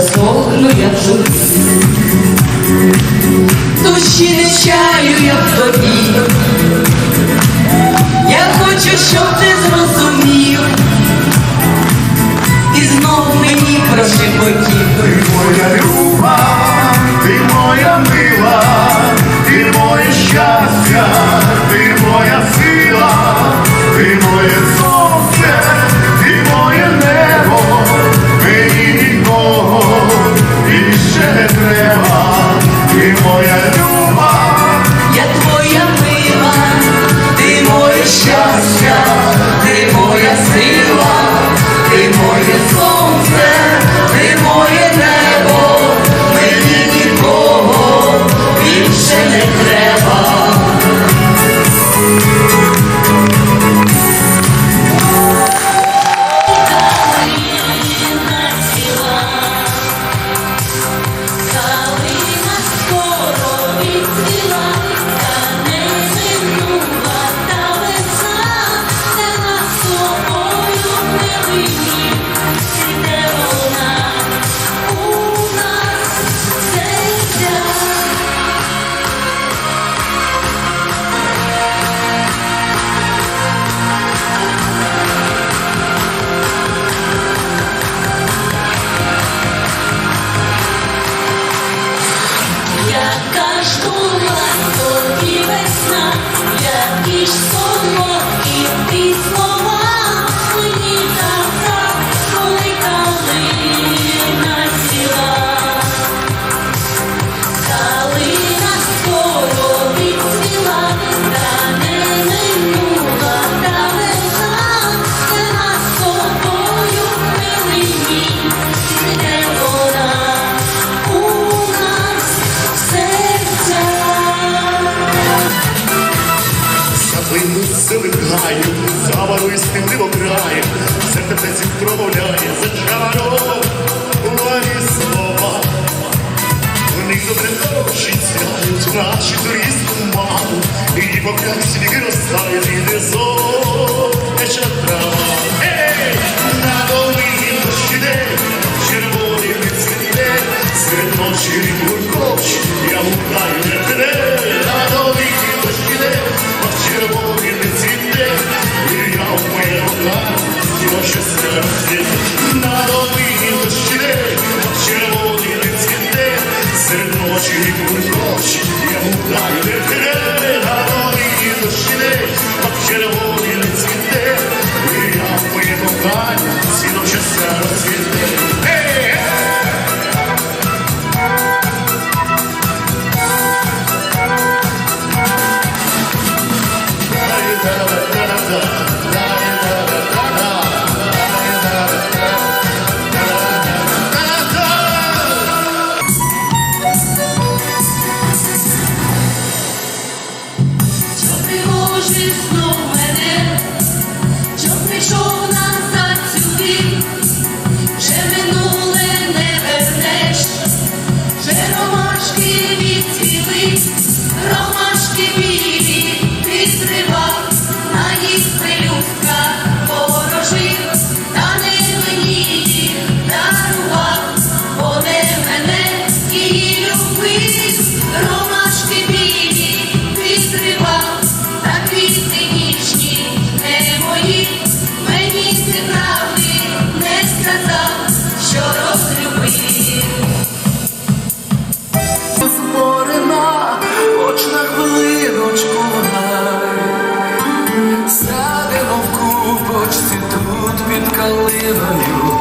засохну я в журбі. Душі не чаю я в тобі. Я хочу, щоб ти. Peace. знає, серце зітровляє, зачаровано слова. В них добре дорожиться, наші турісту маму, і пока світ розстає, зійде зонеча трава. Е! долиною.